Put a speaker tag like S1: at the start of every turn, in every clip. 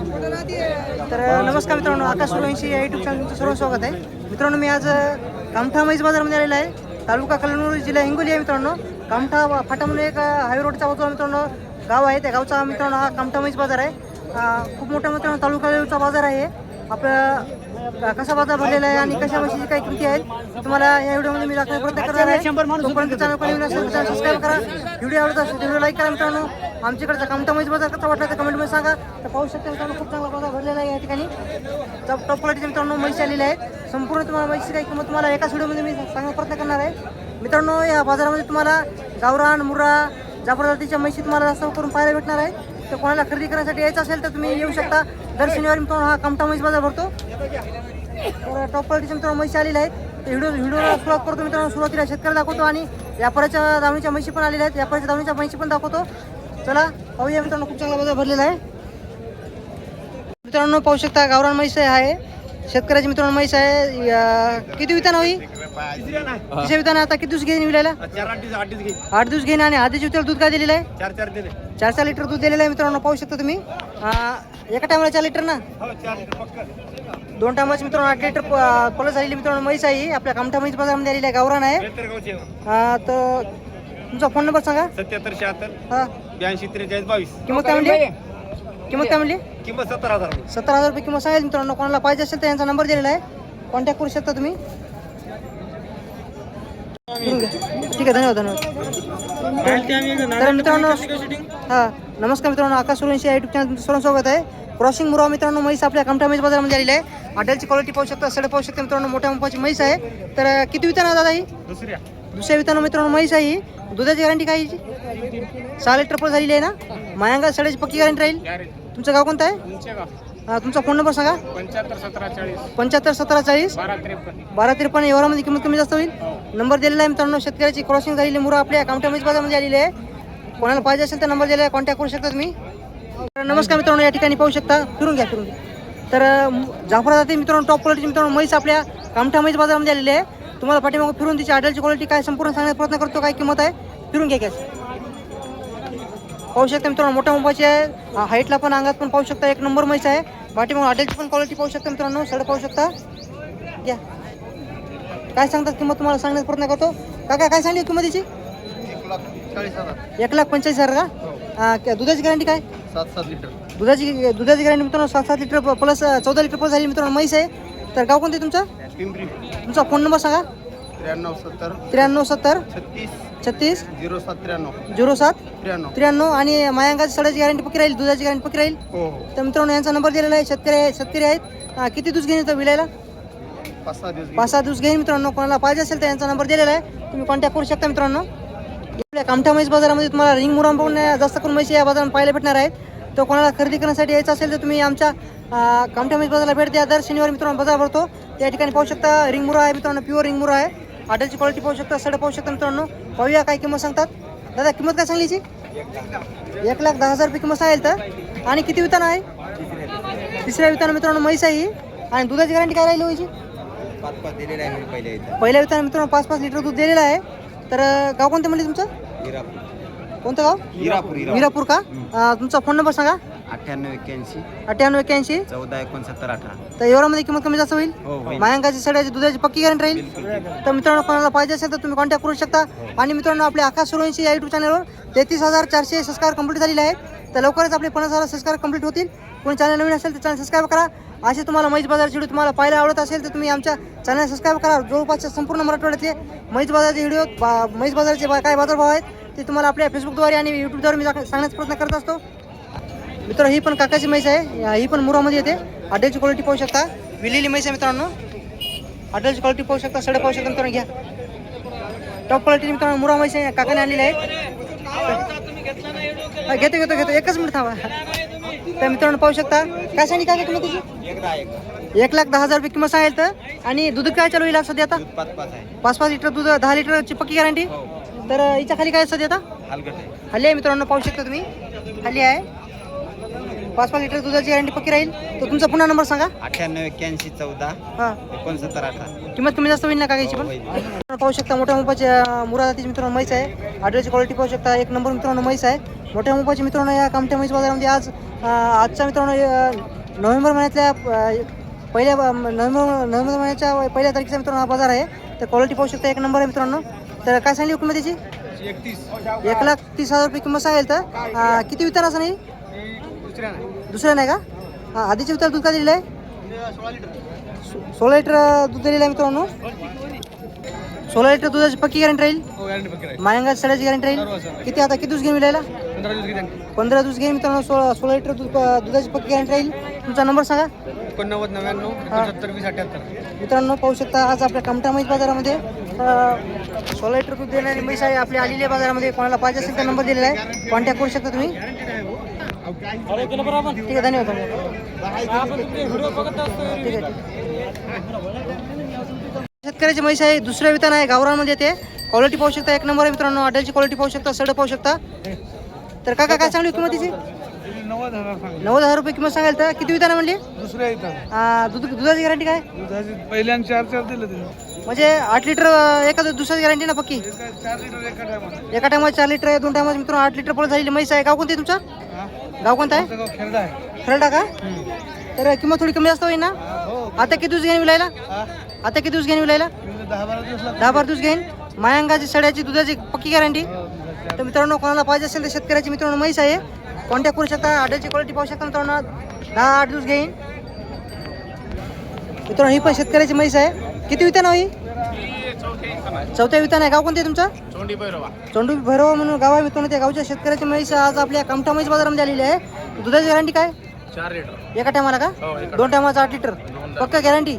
S1: तर नमस्कार मित्रांनो आकाश सुरवंशी या युट्यूब चॅनलचं सर्व स्वागत आहे. मित्रांनो मी आज कामठा मैज बाजारमध्ये आलेला आहे. तालुका कल्याण जिल्हा हिंगोली आहे मित्रांनो. कामठा फाटा म्हणून एक हायवे रोडच्या बाजूला मित्रांनो गाव आहे. त्या गावचा मित्रांनो हा कामठा मैज बाजार आहे. खूप मोठा मित्रांनो तालुका लेवलचा बाजार आहे. आपल्या कसा बाजार भरलेला आहे आणि कशा म्हशीची काही किमती आहेत तुम्हाला या व्हिडिओमध्ये मी दाखवण्याचा प्रयत्न करणार आहे. तोपर्यंत चॅनल कोणी सबस्क्राईब करा. व्हिडिओ आवडत असेल व्हिडिओ लाईक करा मित्रांनो. आमच्याकडचा कामठा म्हैस बाजार कसा वाटला तर कमेंटमध्ये सांगा. तर पाहू शकता मित्रांनो खूप चांगला बाजार भरलेला आहे या ठिकाणी. टॉप टॉप क्वालिटीचे मित्रांनो म्हशी आलेले आहेत. संपूर्ण तुम्हाला म्हशीची काही किंमत तुम्हाला एकाच व्हिडिओमध्ये मी सांगण्याचा प्रयत्न करणार आहे. मित्रांनो या बाजारामध्ये तुम्हाला गावरान मुर्रा जाफर जातीच्या म्हशी तुम्हाला जास्त करून पाहायला भेटणार आहे तर कोणाला खरेदी करण्यासाठी यायचं असेल तर तुम्ही येऊ शकता. दर शनिवारी मित्रांनो हा कमटा म्हैस बाजार भरतो. तर टॉप क्वालिटीचे मित्रांनो म्हशी आलेल्या आहेत. तर व्हिडिओ व्हिडिओला सुरुवात करतो मित्रांनो. सुरुवातीला शेतकरी दाखवतो आणि व्यापाराच्या दावणीच्या म्हशी पण आलेल्या आहेत. व्यापाराच्या दावणीच्या म्हशी पण दाखवतो. चला पाहूया मित्रांनो खूप चांगला बाजार भरलेला आहे. मित्रांनो पाहू शकता गावरान म्हैस आहे. शेतकऱ्याची मित्रांनो म्हैस आहे. या- किती वितान होई तिसऱ्या वितान आता किती दिवस घेईन विलायला?
S2: चार आठ दिवस आठ दिवस घे
S1: आठ दिवस घेईन आणि आधीच विताला दूध काय दिलेलं आहे?
S2: चार चार दिले
S1: चार चार लिटर दूध दिलेलं आहे मित्रांनो पाहू शकता तुम्ही. एका टायमाला चार लिटर ना?
S2: हो चार लिटर पक्का
S1: दोन टायमाची मित्रांनो आठ लिटर पलस झालेली मित्रांनो म्हैस आहे ही. आपल्या कामठा म्हैस बाजारामध्ये आलेली आहे गावरान आहे.
S2: बेहतर गावचे
S1: अं, तर तुमचा फोन नंबर सांगा.
S2: सत्याहत्तर शहात्तर
S1: हा.
S2: ब्याऐंशी त्रेचाळीस बावीस.
S1: किंमत काय म्हणली? किंमत काय म्हणली?
S2: किंमत सत्तर हजार रुपये.
S1: सत्तर हजार रुपये किंमत सांगायची मित्रांनो. कोणाला पाहिजे असेल तर यांचा नंबर दिलेला आहे. कॉन्टॅक्ट करू शकता तुम्ही. ठीक आहे धन्यवाद धन्यवाद. तर मित्रांनो हा नमस्कार मित्रांनो. आकाश सूर्यवंशी या युट्यूब चॅनल तुमचं सर्व स्वागत आहे. क्रॉसिंग मुरा मित्रांनो म्हैस आपल्या कामठा म्हैस बाजारामध्ये आलेली आहे. हॉटेलची क्वालिटी पाहू शकता सडे पाहू शकता मित्रांनो. मोठ्या मापाची म्हैस आहे. तर किती विताना दादा ही?
S2: दुसऱ्या.
S1: दुसऱ्या विताना मित्रांनो म्हैस आहे ही. दुधाची गॅरंटी काय? सहा लिटर पण झालेली आहे ना? मायांगा सड्याची पक्की गॅरंटी राहील? तुमचं गाव कोणतं आहे?
S2: तुमचे
S1: हा, फोन नंबर सांगा.
S2: पंच्याहत्तर सतरा चाळीस.
S1: पंच्याहत्तर सतरा चाळीस?
S2: बारा त्रेपन्न.
S1: बारा त्रेपन्न किंमत कमी जास्त होईल? नंबर दिलेला आहे मित्रांनो शेतकऱ्याची क्रॉसिंग झालेली मुलं आपल्या कामठ्यामध्ये बाजारमध्ये आलेली आहे. कोणाला पाहिजे असेल तर नंबर दिलेला आहे कॉन्टॅक्ट करू शकता तुम्ही. तर नमस्कार मित्रांनो या ठिकाणी पाहू शकता फिरून घ्या फिरून घ्या. तर अं, जाफरा जाते मित्रांनो टॉप क्वालिटी मित्रांनो म्हैस आपल्या कामठा म्हैस बाजारामध्ये आलेली आहे. तुम्हाला पाठीमागं फिरून तिची आडलची क्वालिटी काय संपूर्ण सांगण्याचा प्रयत्न करतो काय किंमत आहे फिरून घ्या कॅश पाहू शकता मित्रांनो मोठ्या मोबाईलची आहे. हाईटला पण अंगात पण पाहू शकता एक नंबर म्हैस आहे. पाठीमागं हॉटेलची पण क्वालिटी पाहू शकता मित्रांनो सड पाहू शकता. घ्या काय सांगतात किंमत तुम्हाला सांगण्याचा प्रयत्न करतो? काका काय सांगली किंमत तिची
S2: एक लाख चाळीस हजार
S1: एक लाख पंचेचाळीस हजार का? हा, दुधाची गॅरंटी काय?
S2: सात सात लिटर.
S1: दुधाची दुधाची गॅरंटी मित्रांनो सात सात लिटर प्लस चौदा लिटर प्लस झाली मित्रांनो म्हैस आहे. तर गाव कोणते तुमचं? तुमचा फोन नंबर सांगा.
S2: त्र्याण्णव सत्तर.
S1: त्र्याण्णव सत्तर.
S2: छत्तीस.
S1: छत्तीस.
S2: झिरो सात त्र्याण्णव.
S1: झिरो सात.
S2: त्र्याण्णव.
S1: त्र्याण्णव आणि मायांगाची सडाची गॅरंटी पक्की राहील दुधाची गॅरंटी पक्की राहील?
S2: हो हो.
S1: तर मित्रांनो यांचा नंबर दिलेला आहे शेतकरी आहे शेतकरी आहेत. हा, किती दिवस येतो विलायला?
S2: पाच सहा दिवस
S1: पाच सहा दिवस घेईन मित्रांनो कोणाला पाहिजे असेल तर यांचा नंबर दिलेला आहे. तुम्ही कॉन्टॅक्ट करू शकता मित्रांनो. आपल्या कामठा म्हैस बाजारामध्ये तुम्हाला रिंग मुराम पण जास्त करून म्हैशी या बाजारात पाहायला भेटणार आहेत. तर कोणाला खरेदी करण्यासाठी यायचं असेल तर तुम्ही आमच्या अं, कामठा म्हैस बाजाराला भेट द्या. दर शनिवारी मित्रांनो बाजार भरतो. त्या ठिकाणी पाहू शकता रिंग मुरा आहे मित्रांनो प्युअर रिंग मुरा आहे. हॉटेलची क्वालिटी पाहू शकता सड पाहू शकता मित्रांनो. पाहूया काय किंमत सांगतात. दादा किंमत काय सांगलीची एक लाख दहा हजार रुपये किंमत सांगेल तर? आणि किती वितान आहे? तिसऱ्या वितान मित्रांनो म्हैस आहे ही. आणि दुधाची गॅरंटी काय राहिली
S2: पहिले इथं
S1: पहिल्या वितान मित्रांनो पाच पाच लिटर दूध दिलेलं आहे. तर गाव कोणतं म्हणले तुमचं?
S2: हिरापूर.
S1: कोणतं गाव?
S2: हिरापूर
S1: मीरापूर का? तुमचा फोन नंबर सांगा.
S2: अठ्ठ्याण्णव एक्क्याऐंशी.
S1: अठ्ठ्याण्णव एक्क्याऐंशी?
S2: चौदा एकोणसत्तर अठरा.
S1: तर एवढ्यामध्ये किंमत कमी जास्त होईल?
S2: हो होईल.
S1: मायांगाची सड्याची दुधाची पक्की गॅरंटी राहील? तर मित्रांनो कोणाला पाहिजे असेल तर तुम्ही कॉन्टॅक्ट करू शकता. आणि मित्रांनो आपल्या आकाश सुरवंशी या युट्यूब चॅनलवर तेहतीस हजार चारशे सबस्क्राईब कंप्लीट झालेले आहेत. तर लवकरच आपले पन्नास हजार सबस्क्राईब कंप्लीट होतील. कोणी चॅनल नवीन असेल तर चॅनल सबस्क्राईब करा. असे तुम्हाला मैज बाजारचे व्हिडिओ तुम्हाला पाहायला आवडत असेल तर तुम्ही आमच्या चॅनल सबस्क्राईब करा. जवळपासच्या संपूर्ण मराठवाड्यातले मैज बाजारचे व्हिडिओ बा मैज बाजारचे बा- काय बाजारभाव आहेत ते तुम्हाला आपल्या फेसबुकद्वारे आणि यूट्यूबद्वारे मी दाख- सांगण्याचा प्रयत्न करत असतो. मित्र ही पण काकाची म्हैस आहे. ही पण मुरामध्ये येते. हॉटेलची क्वालिटी पाहू शकता. विलेली म्हैस आहे मित्रांनो. हॉटेलची क्वालिटी पाहू शकता. सडे पाहू शकता मित्रांनो. घ्या. टॉप क्वालिटी मित्रांनो मुरा म्हैस आहे. काकाने आणलेली आहे. घेतो घेतो घेतो. एकच मिनिट थांबा. तर मित्रांनो पाहू शकता. काय सांगली काय किंमत
S2: एकदा
S1: एक लाख दहा हजार रुपये किंमत सांगेल तर? आणि दूध काय चालू येईल सध्या आता?
S2: पाच पाच
S1: लिटर दूध दहा लिटरची पक्की गॅरंटी तर हिच्या खाली काय सध्या आता? हल्ली आहे मित्रांनो पाहू शकता तुम्ही. हल्ली आहे. पाच पाच लिटर दुधाची गॅरंटी पक्की राहील? तर तुमचा पुन्हा नंबर सांगा.
S2: अठ्ठ्याण्णव एक्क्याऐंशी चौदा
S1: हां.
S2: एकोणसत्तर अठरा.
S1: किंमत कमी जास्त होईल ना कागायची पण?
S2: हो.
S1: मित्रांनो, पाहू शकता मोठ्या मुंबाची मुरादातीची मित्रांनो म्हैस आहे. आडळची क्वालिटी पाहू शकता. एक नंबर मित्रांनो म्हैस आहे. मोठ्या मुंबाची मित्रांनो या कामठ्या म्हैस बाजारामध्ये आज अं, आजच्या मित्रांनो अं, नोव्हेंबर महिन्यातल्या अं, पहिल्या नोव्हेंबर नोव्हेंबर महिन्याच्या पहिल्या तारखेचा मित्रांनो हा बाजार आहे. तर क्वालिटी पाहू शकता एक नंबर आहे मित्रांनो. तर काय सांगली किंमत त्याची एक लाख तीस हजार रुपये किंमत सांगेल तर अं, किती वितार असं नाही? दुसऱ्या नाही. का? हां आधीचे वितार दूध का दिलेलं आहे? सोळा लिटर दूध दिलेलं आहे मित्रांनो. सोळा लिटर दुधाची पक्की गॅरंटी राहील? मायंगा सड्याची गॅरंटी राहील? किती आता किती दिवस घेऊन मिळायला? पंधरा दिवस घेईन मित्रांनो सोळा सोळा लिटर दूध दुधाची पक्की गॅरंटी राहील. तुमचा नंबर सांगा.
S2: एकोणनव्वद नव्याण्णव वीस अठ्याहत्तर.
S1: मित्रांनो पाहू शकता आज आपल्या कमठा म्हैस बाजारामध्ये सोळा लिटर दूध देणारी म्हैस आहे. आपल्या आलेल्या बाजारामध्ये. कोणाला पाहिजे असेल तर नंबर दिलेला आहे. कॉन्टॅक्ट करू शकता तुम्ही. ठीक आहे धन्यवाद धन्यवाद. ठीक आहे शेतकऱ्याची म्हैस आहे दुसऱ्या वितान आहे गावरामध्ये ते. क्वालिटी पाहू शकता एक नंबर आहे मित्रांनो. अड्याची क्वालिटी पाहू शकता सड पाहू शकता. तर काका काय सांगली किंमत तिची
S2: नव्वद हजार
S1: रुपये किंमत सांगाल तर किती वितान म्हणली?
S2: दुसऱ्या
S1: दूध दुधाची गॅरंटी काय?
S2: दुधाची पहिल्यानं चार चार दिलं
S1: म्हणजे आठ लिटर एका दुसऱ्याची गॅरंटी ना पक्की?
S2: एका
S1: टायमात चार लिटर आहे दोन टायमात मित्रांनो आठ लिटर पळत झालेली म्हैस आहे. गाव कोणते तुमचं? गाव कोणतं
S2: आहे?
S1: खरडा का? तर किंमत थोडी कमी जास्त होईल ना?
S2: हो
S1: आता किती दिवस घेईन विलायला? आता किती दिवस घेईन विलायला?
S2: दहा बारा दिवस लागतात
S1: दहा बारा दिवस घेईन. मायांगाची सड्याची दुधाची पक्की गॅरंटी तर मित्रांनो कोणाला पाहिजे असेल तर शेतकऱ्याची मित्रांनो म्हैस आहे. कॉन्टॅक्ट करू शकता? आड्याची क्वालिटी पाहू शकता मित्रांनो. दहा आठ दिवस घेईन. मित्रांनो ही पण शेतकऱ्याची म्हैस आहे. किती वितान ही चौथ्या वितान आहे. गाव कोणते तुमचं?
S2: चोंडी पैरवा
S1: चोंडू भैरव म्हणून गाव आहे मित्रांनो. त्या गावच्या शेतकऱ्याची म्हैस आज आपल्या कमठा म्हैस बाजारामध्ये आलेली आहे. दुधाची गॅरंटी काय?
S2: चार लिटर
S1: एका टायमाला का?
S2: हो
S1: दोन टायमाचा आठ लिटर पक्का गॅरंटी?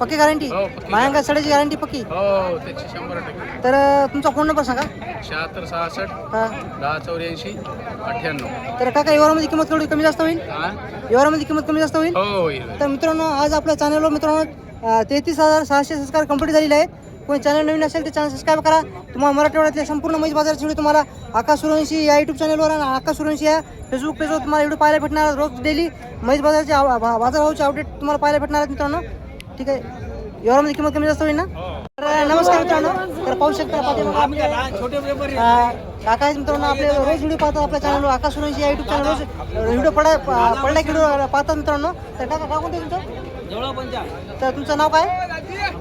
S1: पक्की गॅरंटी
S2: हो,
S1: मायांगा सड्याची गॅरंटी पक्की? तर तुमचा फोन नंबर सांगा.
S2: शहात्तर सहासष्ट
S1: हा.
S2: दहा चौऱ्याऐंशी अठ्ठ्याण्णव.
S1: तर काका व्यवहारामध्ये किंमत थोडी कमी जास्त होईल? व्यवहारामध्ये किंमत कमी जास्त होईल?
S2: होईल.
S1: तर मित्रांनो आज आपल्या चॅनलवर मित्रांनो तेहतीस हजार सहाशे सबस्क्राईब कंप्लीट झालेले आहेत. कोणी चॅनल नवीन असेल तर चॅनल सबस्क्राईब करा. तुम्हाला मराठवाड्यातल्या संपूर्ण म्हैस बाजाराची व्हिडिओ तुम्हाला आकाश सुरवंशी या यूट्यूब चॅनलवर आणि आकाश सुरवंशी या फेसबुक पेजवर तुम्हाला व्हिडिओ पाहायला भेटणार. रोज डेली म्हैस बाजाराचे बाजारभावाचे अपडेट तुम्हाला पाहायला भेटणार आहेत मित्रांनो. ठीक आहे. व्यवहारामध्ये किंमत कमी जास्त होईल ना? तर नमस्कार मित्रांनो. तर पाहू शकता आहेत मित्रांनो. आपले रोज व्हिडिओ पाहतात आपल्या चॅनलवर आकाश सुरवंशी या यूट्यूब चॅनल रोज व्हिडिओ पडा पडला की व्हिडिओ पाहतात मित्रांनो. तर काका काय कोणतं तुमचं? तर तुमचं नाव काय?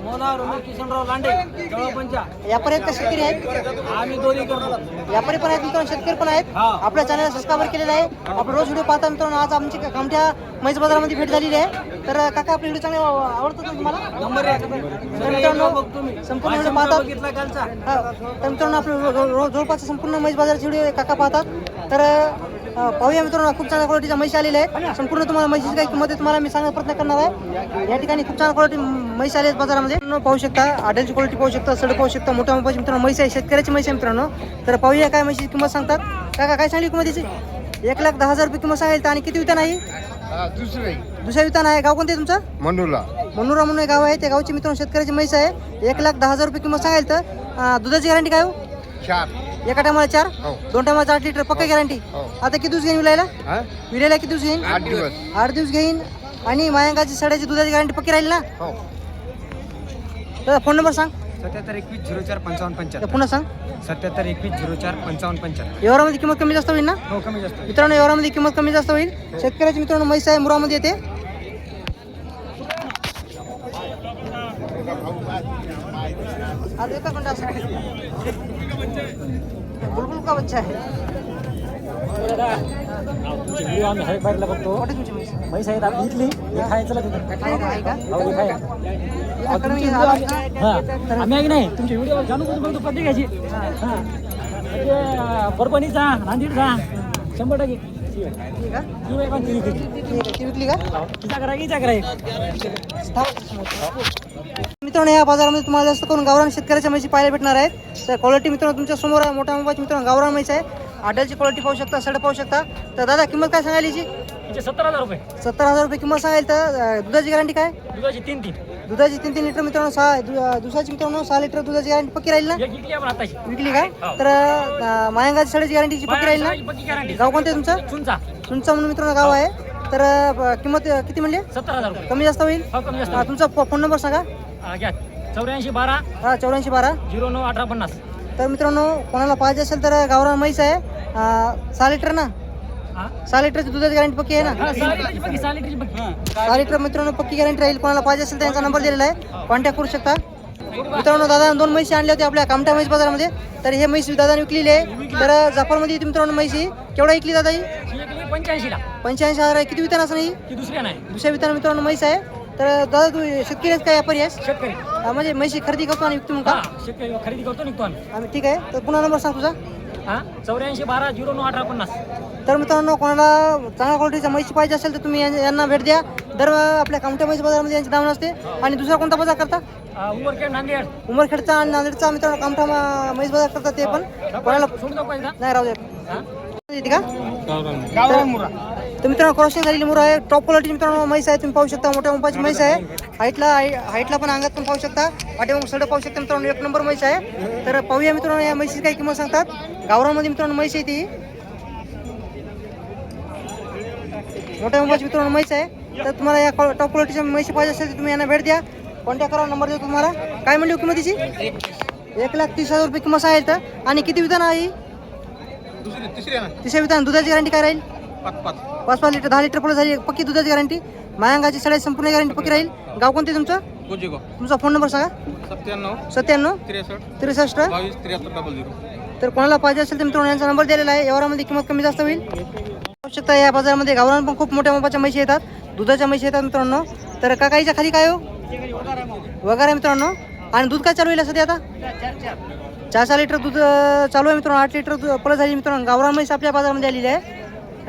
S3: मोना रमेश किशनराव लांडे जवळपंचा
S1: व्यापारी आहेत का शेतकरी आहेत?
S3: आम्ही दोन्ही करतो.
S1: व्यापारी पण आहेत मित्रांनो शेतकरी पण आहेत.
S3: हा.
S1: आपल्या चॅनल सबस्क्राईब केलेलं आहे. आपण रोज व्हिडिओ पाहता मित्रांनो आज आमची कामठ्या म्हैस बाजारामध्ये भेट झालेली आहे. तर काका आपले व्हिडिओ चांगले आव- आवडतात ना तुम्हाला?
S3: नंबर एक.
S1: तर मित्रांनो संपूर्ण व्हिडिओ पाहतात. तर मित्रांनो आपले जवळपास संपूर्ण म्हैस बाजाराचे व्हिडिओ काका पाहतात. तर पाहूया मित्रांनो खूप चांगल्या क्वालिटीच्या म्हैस आलेल्या आहेत. संपूर्ण तुम्हाला म्हशीची काही किंमत तुम्हाला मी सांगण्याचा प्रयत्न करणार आहे. या ठिकाणी खूप चांगल्या क्वालिटी म्हैस आले आहेत बाजारामध्ये. पाहू शकता आड्याची क्वालिटी पाहू शकता सड पाहू शकता मोठ्या मोठ्या मित्रांनो म्हैस आहे शेतकऱ्याची म्हैस आहे मित्रांनो. तर पाहूया काय म्हशीची किंमत सांगतात. काका काय सांगली किंमत याची? एक लाख दहा हजार रुपये किंमत सांगेल आणि किती वितान आहे
S2: दुसरे
S1: दुसऱ्या वितान आहे गाव कोणते तुमचं?
S2: मंडूला
S1: मनोरा म्हणून गाव आहे. त्या गावची मित्रांनो शेतकऱ्याची म्हैस आहे. एक लाख दहा हजार रुपये किंमत सांगाल तर दुधाची गॅरंटी काय हो?
S2: चार.
S1: एका टायमाला चार?
S2: हो.
S1: दोन टायमाला आठ लिटर. पक्का गॅरंटी
S2: हो.
S1: आता किती दिवस घेईन विलायला?
S2: हा?
S1: विलायला किती दिवस घेईन?
S2: आठ दिवस.
S1: आठ दिवस घेईन. आणि मायांगाची सड्याची दुधाची गॅरंटी पक्की राहील ना?
S2: हो.
S1: फोन नंबर सांग.
S2: सत्याहत्तर एकवीस झिरो चार पंचावन्न
S1: तर
S2: पंच्याहत्तर
S1: पुन्हा सांग.
S2: सत्याहत्तर एकवीस झिरो चार पंचावन्न पंच्याहत्तर.
S1: व्यवहारामध्ये किंमत कमी जास्त होईल ना?
S2: हो कमी जास्त
S1: मित्रांनो व्यवहारामध्ये किंमत कमी जास्त होईल. शेतकऱ्याची मित्रांनो म्हैस आहे मुरामध्ये येते. आज एका बुलबुल का बच्चा आहे
S3: तुमची व्हिडिओ आम्ही हाय बाहेरला बघतो.
S1: कुठे तुमची म्हैस
S3: म्हैस आहेत आपली इथली. हे खायचं लागतं
S1: आहे का? आहे का?
S3: हो हे. हा आम्ही आहे की नाही? तुमची व्हिडिओ जाणून बुजून बघतो? प्रत्येकाची हा. म्हणजे अं, परभणीचा नांदेडचा. शंभर टक्के.
S1: ठीक आहे.
S3: ती बाई पण ती विकली.
S1: ठीक आहे. ती विकली का
S3: तिचा करा तिचा करा.
S1: मित्रांनो या बाजारामध्ये तुम्हाला जास्त करून गावरान शेतकऱ्याच्या म्हशी पाहायला भेटणार आहेत. तर क्वालिटी मित्रांनो तुमच्यासमोर आहे. मोठ्या मोबाईलची मित्रांनो गावरान म्हैस आहे. आड्याची क्वालिटी पाहू शकता सड पाहू शकता. तर दादा किंमत काय सांगायला याची
S3: सत्तर हजार रुपये.
S1: सत्तर हजार रुपये किंमत सांगाल तर दुधाची गॅरंटी काय?
S3: दुधाची तीन तीन.
S1: दुधाची तीन तीन लिटर मित्रांनो सहा दुधाची मित्रांनो सहा लिटर दुधाची गॅरंटी पक्की राहील ना?
S3: विकली
S1: काय तर अं, मायंगाची सड्याची गॅरंटीची पक्की राहील ना? गाव कोणतं तुमचं? तुमचं म्हणून मित्रांनो गाव आहे. तर अ, किंमत अ, किती म्हणले?
S3: सत्तर हजार रुपये.
S1: कमी जास्त होईल?
S3: हो कमी जास्त
S1: हा, तुमचा फो- फोन नंबर सांगा.
S3: हा, घ्या. चौऱ्याऐंशी बारा
S1: हा चौऱ्याऐंशी बारा.
S3: झिरो नऊ अठरा पन्नास.
S1: तर मित्रांनो कोणाला पाहिजे असेल तर गावरान म्हैस आहे. अ, सहा लिटर ना?
S3: हा?
S1: सहा लिटरची दुधाची गॅरंटी पक्की आहे ना?
S3: हा, सहा लिटरची बघी सहा लिटरची बघी
S1: सहा लिटर मित्रांनो पक्की गॅरंटी राहील. कोणाला पाहिजे असेल त्यांचा नंबर दिलेला आहे. कॉन्टॅक्ट करू शकता. मित्रांनो दादा दोन म्हशी आणल्या होत्या आपल्या कामठा म्हैस बाजारामध्ये. तर हे म्हैस दादाने विकलेली आहे. तर जाफरमध्ये मित्रांनो म्हैसी केवढा विकली दादा ही?
S3: ही एक पंच्याऐंशीला.
S1: पंच्याऐंशी हजार आहे. किती वितान असं ही
S3: ती दुसऱ्या नाही.
S1: दुसऱ्या वितान मित्रांनो म्हैस आहे. तर दादा तू शेतकरी आहेस का? व्यापारी आहेस?
S3: शेतकरी.
S1: हा, म्हणजे म्हैशी खरेदी करतो आणि विकतो मग
S3: हा
S1: का
S3: शेतकरी खरेदी करतो निघतो आम्ही.
S1: आम्ही ठीक आहे. तर पुन्हा नंबर सांग तुझा.
S3: हा? चौऱ्याऐंशी बारा झिरो नऊ अठरा पन्नास.
S1: तर मित्रांनो कोणाला चांगल्या क्वालिटीच्या म्हैशी पाहिजे असेल तर तुम्ही यांना यांना भेट द्या. दर आपल्या कामठ्या म्हैस बाजारामध्ये यांची दावण असते. आणि दुसरा कोणता बाजार करता?
S3: उमरखेड नांदेड.
S1: उमरखेडचा आणि नांदेडचा मित्रांनो कामठा मा- म्हैस बाजार करतात ते पण. कोणाला
S3: सोडून जाऊ पाहिजे
S1: नाही राहू दे.
S3: हा?
S1: येते का? तर मित्रांनो क्रॉसिंग झालेली मुरा आहे. टॉप क्वालिटी मित्रांनो म्हैस आहे. तुम्ही पाहू शकता मोठ्या उंपाची म्हैस आहे. हाईटला हाईटला पण अंगात पण पाहू शकता. पाठीमाग सडं पाहू शकता मित्रांनो एक नंबर म्हैस आहे. तर पाहूया मित्रांनो या म्हैसीची काय किंमत सांगतात? गावरामध्ये मित्रांनो म्हैस आहे ती. मोठ्या उंपाची मित्रांनो म्हैस आहे. तर तुम्हाला या टॉप क्वालिटीच्या म्हैशी पाहिजे असेल तर तुम्ही यांना भेट द्या. कॉन्टॅक्ट करा नंबर देऊ तुम्हाला. काय म्हणली किंमत किंमतीची? एक लाख तीस हजार रुपये किंमत आहे तर आणि किती विधान आहे ही?
S2: दुसरी तिसरी आहे
S1: तिसऱ्या विधान दुधाची गॅरंटी काय राहील?
S2: पाच पाच.
S1: लिटर दहा लिटर पुढे झाली पक्की दुधाची गॅरंटी मायांगाची सगळ्या संपूर्ण गॅरंटी पक्की राहील. गाव कोणते तुमचं? तुमचा फोन नंबर सांगा.
S2: सत्त्याण्णव
S1: सत्त्याण्णव
S2: त्रेसष्ट
S1: त्रेसष्ट
S2: डबल झिरो.
S1: तर कोणाला पाहिजे असेल तर मित्रांनो यांचा नंबर दिलेला आहे. व्यवहारामध्ये किंमत कमी जास्त होईल. आवश्यकता या बाजारामध्ये. गावरान पण खूप मोठ्या मापाच्या म्हशी येतात. दुधाच्या म्हशी येतात मित्रांनो. तर काकाईच्या खाली काय हो? वगैरे मित्रांनो. आणि दूध काय चालू होईल सध्या आता? चार चार लिटर दूध चालू आहे मित्रांनो. आठ लिटर दूध परत झाली मित्रांनो. गावरान म्हैस आपल्या बाजारामध्ये आलेली आहे.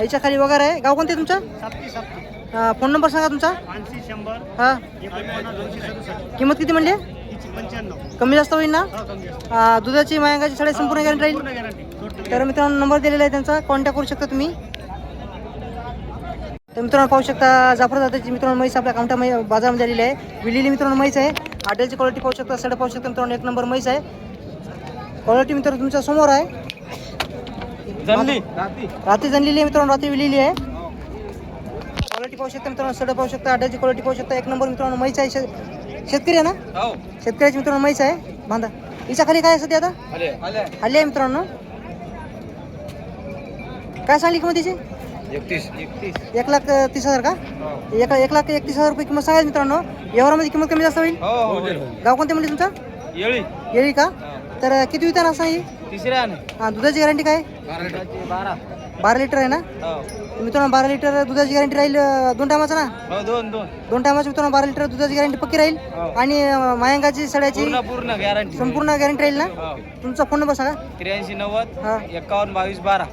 S1: याच्या खाली वगैरे आहे. गाव कोणते तुमचं? फोन नंबर सांगा तुमचा. हां. किंमत किती म्हणली? कमी जास्त होईल ना? अं, दुधाची मायांगाची साडे संपूर्ण गॅरंटी राहील? तर मित्रांनो नंबर दिलेला आहे त्यांचा. कॉन्टॅक्ट करू शकता तुम्ही. तर मित्रांनो पाहू शकता जाफर जातीची मित्रांनो म्हैस आपल्या कामठा मै बाजारामध्ये आलेली आहे. विलेली मित्रांनो म्हैस आहे. हॉटेलची क्वालिटी पाहू शकता. सड पाहू शकता मित्रांनो. एक नंबर म्हैस आहे. क्वालिटी मित्रांनो तुमच्यासमोर आहे. रात्री. जनलेली आहे मित्रांनो रात्री विलेली आहे. क्वालिटी पाहू शकता मित्रांनो सड पाहू शकता हॉटेलची क्वालिटी पाहू शकता. एक नंबर मित्रांनो म्हैस आहे. शे- शेतकरी आहे ना?
S2: हो.
S1: शेतकऱ्याची मित्रांनो म्हैस आहे. बांधा. हिच्या खाली काय आहे सध्या आता?
S2: आले आले
S1: हल्ली आहे. मित्रांनो. काय सांगली किंमत तिची
S2: एकतीस. एकतीस.
S1: एक लाख अं, तीस हजार का? एक एक लाख एकतीस हजार रुपये किंमत सांगायची मित्रांनो. व्यवहारामध्ये किंमत कमी जास्त होईल?
S2: हो हो.
S1: गाव कोणते म्हणजे तुमचं?
S2: येळी.
S1: येळी का? तर किती वितान असं ही?
S2: तिसऱ्या
S1: हां दुधाची गॅरंटी काय?
S2: बारा
S1: बारा. लिटर आहे ना?
S2: हो.
S1: मित्रांनो बारा लिटर दुधाची गॅरंटी राहील अं, दोन टायमाचं ना?
S2: हो दोन दोन.
S1: दोन टायमाची मित्रांनो बारा लिटर दुधाची गॅरंटी पक्की राहील. आणि अं, मायांगाची सड्याची
S2: पूर्ण पूर्ण गॅरंटी
S1: संपूर्ण गॅरंटी राहील ना?
S2: हो.
S1: तुमचा फोन नंबर सांगा.
S2: त्र्याऐंशी नव्वद
S1: हां.
S2: एकावन्न बावीस बारा.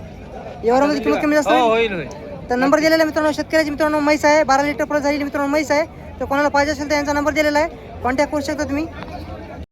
S1: व्यवहारामध्ये किंमत कमी जास्त
S2: हो
S1: होईल?
S2: होईल होईल.
S1: तर नंबर दिलेला आहे मित्रांनो शेतकऱ्याची मित्रांनो म्हैस आहे. बारा लिटर परत झालेली मित्रांनो म्हैस आहे. तर कोणाला पाहिजे असेल तर यांचा नंबर दिलेला आहे. कॉन्टॅक्ट करू शकता तुम्ही.